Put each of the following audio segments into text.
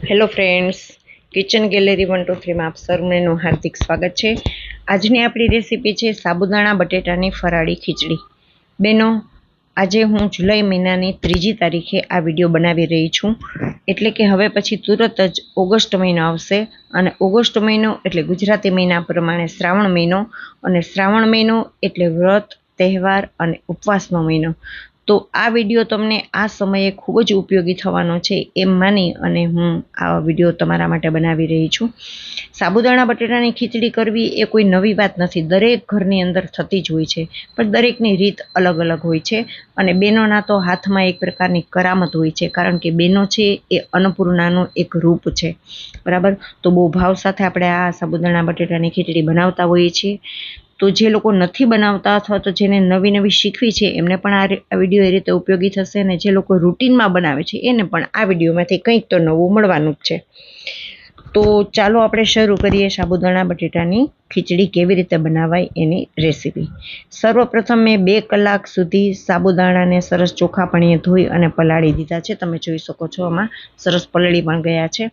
Hello friends kitchen gallery one two થ્રીમાં આપ સર્વનું હાર્દિક સ્વાગત છે આજની આપણી રેસીપી છે સાબુદાણા બટેટાની ફરાળી ખીચડી બેનો આજે હું જુલાઈ મહિનાની ત્રીજી તારીખે આ વીડિયો બનાવી રહી છું એટલે કે હવે પછી તુરત જ ઓગસ્ટ મહિનો આવશે અને ઓગસ્ટ મહિનો એટલે ગુજરાતી મહિના પ્રમાણે શ્રાવણ મહિનો અને શ્રાવણ મહિનો એટલે વ્રત, તહેવાર અને ઉપવાસનો મહિનો। તો આ વીડિયો તમને આ સમયે ખૂબ જ ઉપયોગી થવાનો છે એમ માની અને હું આ વીડિયો તમારા માટે બનાવી રહી છું. સાબુદાણા બટેટાની ખીચડી કરવી એ કોઈ નવી વાત નથી. દરેક ઘરની અંદર થતી જ હોય છે, પણ દરેકની રીત અલગ અલગ હોય છે અને બેનોના તો હાથમાં એક પ્રકારની કરામત હોય છે, કારણ કે બેનો છે એ અન્નપૂર્ણાનું એક રૂપ છે. બરાબર? તો બહુ ભાવ સાથે આપણે આ સાબુદાણા બટેટાની ખીચડી બનાવતા હોઈએ છીએ. તો જે લોકો નથી બનાવતા અથવા તો જેને નવી નવી શીખવી છે, એમને પણ આ વીડિયો એ રીતે ઉપયોગી થશે અને જે લોકો રૂટીનમાં બનાવે છે, એને પણ આ વિડીયોમાંથી કંઈક તો નવું મળવાનું જ છે. તો ચાલો આપણે શરૂ કરીએ સાબુદાણા બટેટાની ખીચડી કેવી રીતે બનાવાય એની રેસીપી. સર્વપ્રથમ મેં બે કલાક સુધી સાબુદાણાને સરસ ચોખ્ખા પાણીએ ધોઈ અને પલાળી દીધા છે. તમે જોઈ શકો છો આમાં સરસ પલળી પણ ગયા છે.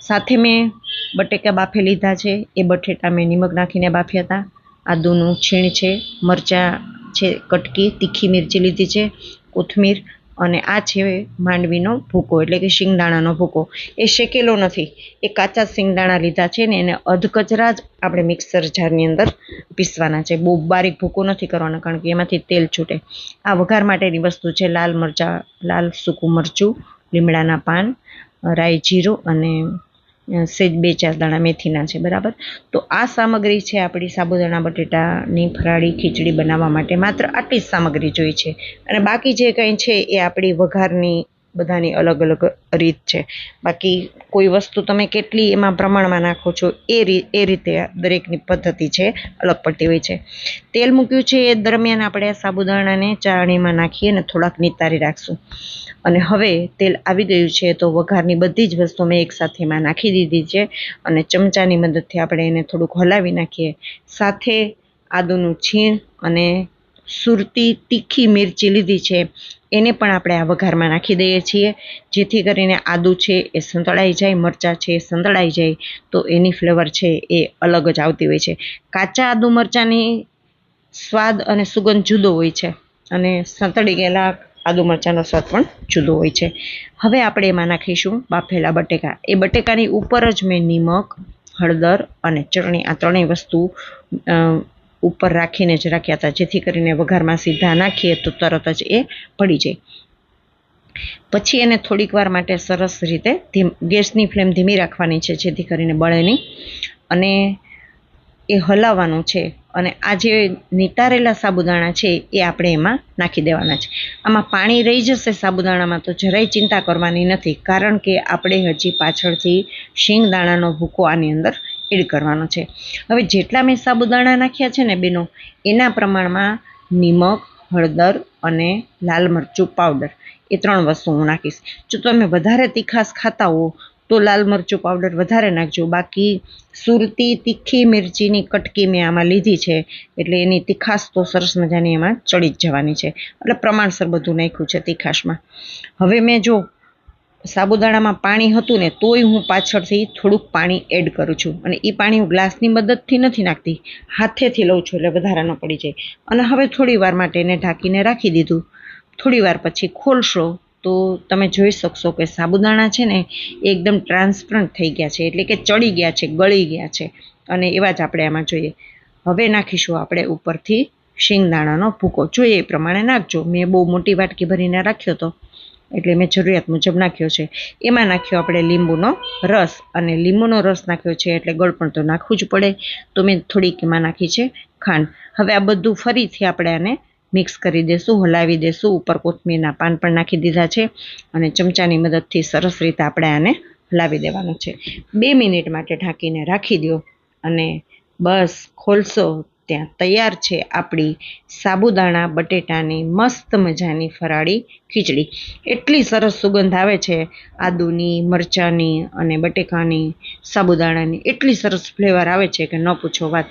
સાથે મેં બટેકા બાફી લીધા છે. એ બટેટા મેં નિમક નાખીને બાફ્યા હતા. આદુનું છીણ છે, મરચાં છે, કટકી, તીખી મિરચી લીધી છે, કોથમીર અને આ છે માંડવીનો ભૂકો, એટલે કે શિંગદાણાનો ભૂકો. એ શેકેલો નથી. એ કાચા શિંગદાણા લીધા છે ને એને અધકચરા જ આપણે મિક્સર જારની અંદર પીસવાના છે. બહુ બારીક ભૂકો નથી કરવાનો, કારણ કે એમાંથી તેલ છૂટે. આ વઘાર માટેની વસ્તુ છે લાલ મરચાં, લાલ સૂકું મરચું, લીમડાના પાન, રાઈ જીરું અને સેજ બે ચાર દાણા મેથીના છે, બરાબર? તો આ સામગ્રી છે આપણી સાબુદાણા, બટેટાની ફરાળી, ખીચડી બનાવવા માટે માત્ર આટલી જ સામગ્રી જોઈ છે. અને બાકી જે કંઈ છે એ આપણી વઘારની બધાની અલગ અલગ રીત છે. બાકી કોઈ વસ્તુ તમે કેટલી એમાં પ્રમાણમાં નાખો છો એ રી, એ રીતે દરેકની પદ્ધતિ છે, અલગ પડતી હોય છે. તેલ મૂક્યું છે એ દરમિયાન આપણે સાબુદાણાને ચાળણીમાં નાખી અને થોડાક નિતારી રાખશું. અને હવે તેલ આવી ગયું છે તો વઘારની બધી જ વસ્તુ મેં એકસાથે એમાં નાખી દીધી છે અને ચમચાની મદદથી આપણે એને થોડુંક હલાવી નાખીએ. સાથે આદુનું છીણ અને સુરતી તીખી મિરચી લીધી છે. એને પણ આપણે આ વઘારમાં નાખી દઈએ છીએ. જેથી કરીને આદુ છે એ સંતળાઈ જાય, મરચાં છે એ સંતળાઈ જાય, તો એની ફ્લેવર છે એ અલગ જ આવતી હોય છે. કાચા આદુ મરચાંની સ્વાદ અને સુગંધ જુદો હોય છે અને સંતળી ગયેલા આદુ મરચાંનો સ્વાદ પણ જુદો હોય છે. હવે આપણે એમાં નાખીશું બાફેલા બટેકા. એ બટેકાની ઉપર જ મેં નિમક, હળદર અને ચટણી આ ત્રણેય વસ્તુ ઉપર રાખીને જ રાખ્યા હતા. જેથી કરીને વઘારમાં સીધા નાખીએ તો તરત જ એ પડી જાય. પછી એને થોડીક વાર માટે સરસ રીતે ધીમ, ગેસની ફ્લેમ ધીમી રાખવાની છે, જેથી કરીને બળે નહીં. અને એ હલાવવાનું છે. અને આ જે નિતારેલા સાબુદાણા છે, એ આપણે એમાં નાખી દેવાના છે. આમાં પાણી રહી જશે સાબુદાણામાં તો જરાય ચિંતા કરવાની નથી, કારણ કે આપણે હજી પાછળથી શિંગદાણાનો ભૂકો આની અંદર એડ કરવાનો છે. હવે જેટલા મેં સાબુદાણા નાખ્યા છે ને બેનો, એના પ્રમાણમાં નિમક, હળદર અને લાલ મરચું પાવડર એ ત્રણ વસ્તુ હું નાખીશ. જો તમે વધારે તીખાસ ખાતા હો, તો લાલ મરચું પાવડર વધારે નાખજો. બાકી સુરતી, તીખી મિરચીની કટકી મેં આમાં લીધી છે, એટલે એની તીખાશ તો સરસ મજાની એમાં ચડી જ જવાની છે. એટલે પ્રમાણસર બધું નાખ્યું છે તીખાશમાં. હવે મેં જો સાબુદાણામાં પાણી હતું ને તોય હું પાછળથી થોડુંક પાણી એડ કરું છું. અને એ પાણી હું ગ્લાસની મદદથી નથી નાખતી. હાથેથી લઉં છું એટલે વધારા પડી જાય. અને હવે થોડી વાર માટે એને ઢાંકીને રાખી દીધું. થોડી વાર પછી ખોલશો તો તમે જોઈ શકશો કે સાબુદાણા છે ને એકદમ ટ્રાન્સપરન્ટ થઈ ગયા છે. એટલે કે ચડી ગયા છે, ગળી ગયા છે. અને એવા જ આપણે આમાં જોઈએ. હવે નાખીશું આપણે ઉપરથી શિંગદાણાનો ભૂકો. જોઈએ એ પ્રમાણે નાખજો. મેં બહુ મોટી વાટકી ભરીને રાખ્યો હતો એટલે મેં જરૂરિયાત મુજબ નાખ્યો છે. એમાં નાખ્યો આપણે લીંબુનો રસ અને લીંબુનો રસ નાખ્યો છે એટલે ગળપણ તો નાખવું જ પડે. તો મેં થોડીક એમાં નાખી છે ખાંડ. હવે આ બધું ફરીથી આપણે આને મિક્સ કરી દેશું, હલાવી દેશું. ઉપર કોથમીરના પાન પણ નાખી દીધા છે અને ચમચાની મદદથી સરસ રીતે આપણે આને હલાવી દેવાનું છે. બે મિનિટ માટે ઢાંકીને રાખી દો અને બસ, ખોલશો ત્યાં તૈયાર છે આપણી સાબુદાણા, બટેટાની મસ્ત મજાની ફરાળી ખીચડી. એટલી સરસ સુગંધ આવે છે આદુની, મરચાંની અને બટેકાની, સાબુદાણાની. એટલી સરસ ફ્લેવર આવે છે કે ન પૂછો વાત.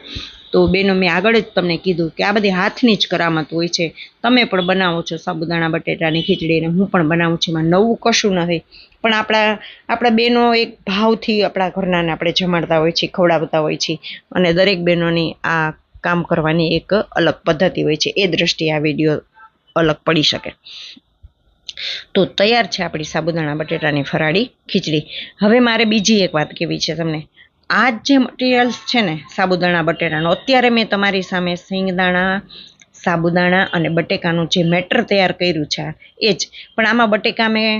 તો બેનો, મેં આગળ જ તમને કીધું કે આ બધી હાથની જ કરામત હોય છે. તમે પણ બનાવો છો સાબુદાણા, બટેટાની ખીચડી અને હું પણ બનાવું છું. એમાં નવું કશું નથી. પણ આપણા આપણા બેનો એક ભાવથી આપણા ઘરનાને આપણે જમાડતા હોય છીએ, ખવડાવતા હોય છીએ. અને દરેક બહેનોની આ કામ કરવાની એક અલગ પદ્ધતિ હોય છે. એ દ્રષ્ટિએ આ વીડિયો અલગ પડી શકે. તો તૈયાર છે આપણી સાબુદાણા, બટેટાની ફરાળી, ખીચડી. હવે મારે બીજી એક વાત કહેવી છે તમને. આ જે મટીરિયલ્સ છે ને, સાબુદાણા, બટેટાનો, અત્યારે મેં તમારી સામે સિંગદાણા સાબુદાણા અને બટેકાનું જે મેટર તૈયાર કર્યું છે, એ જ. પણ આમાં બટેકા મેં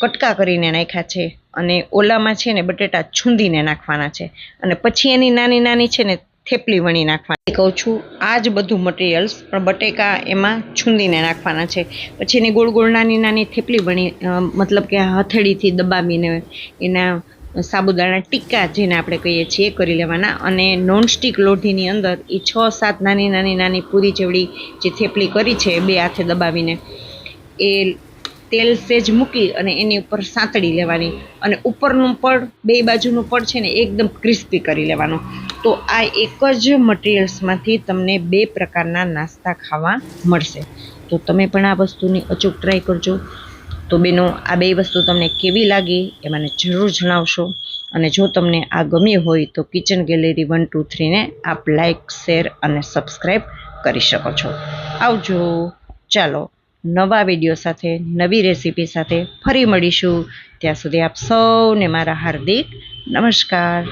કટકા કરીને નાખ્યા છે અને ઓલામાં છે ને બટેટા છૂંદીને નાખવાના છે. અને પછી એની નાની નાની છે ને થેપલી વણી નાખવાની કહું છું. આ જ બધું મટીરિયલ્સ પણ બટેકા એમાં છૂંદીને નાખવાના છે. પછી એની ગોળ ગોળ નાની નાની થેપલી વણી મતલબ કે હથેળીથી દબાવીને એના સાબુદાણા ટીક્કા જેને આપણે કહીએ છીએ એ કરી લેવાના અને નોનસ્ટિક લોઢીની અંદર એ છ, સાત નાની નાની નાની પૂરી જેવડી જે થેપલી કરી છે બે હાથે દબાવીને એ તેલ સેજ મૂકી અને એની ઉપર સાંતળી લેવાની અને ઉપરનું પડ, બે બાજુનું પડ છે ને એકદમ ક્રિસ્પી કરી લેવાનું. તો આ એક જ મટીરિયલ્સમાંથી તમને બે પ્રકારના નાસ્તા ખાવા મળશે. તો તમે પણ આ વસ્તુની અચૂક ટ્રાય કરજો. તો બેનો, આ બે વસ્તુ તમને કેવી લાગી એ મને જરૂર જણાવશો. અને જો તમને આ ગમી હોય તો કિચન ગેલેરી વન ટુ થ્રીને આપ લાઇક શેર અને સબસ્ક્રાઈબ કરી શકો છો. આવજો. ચાલો. નવા વીડિયો સાથે, નવી રેસીપી સાથે ફરી મળીશું. ત્યાં સુધી આપ સૌને મારા હાર્દિક નમસ્કાર.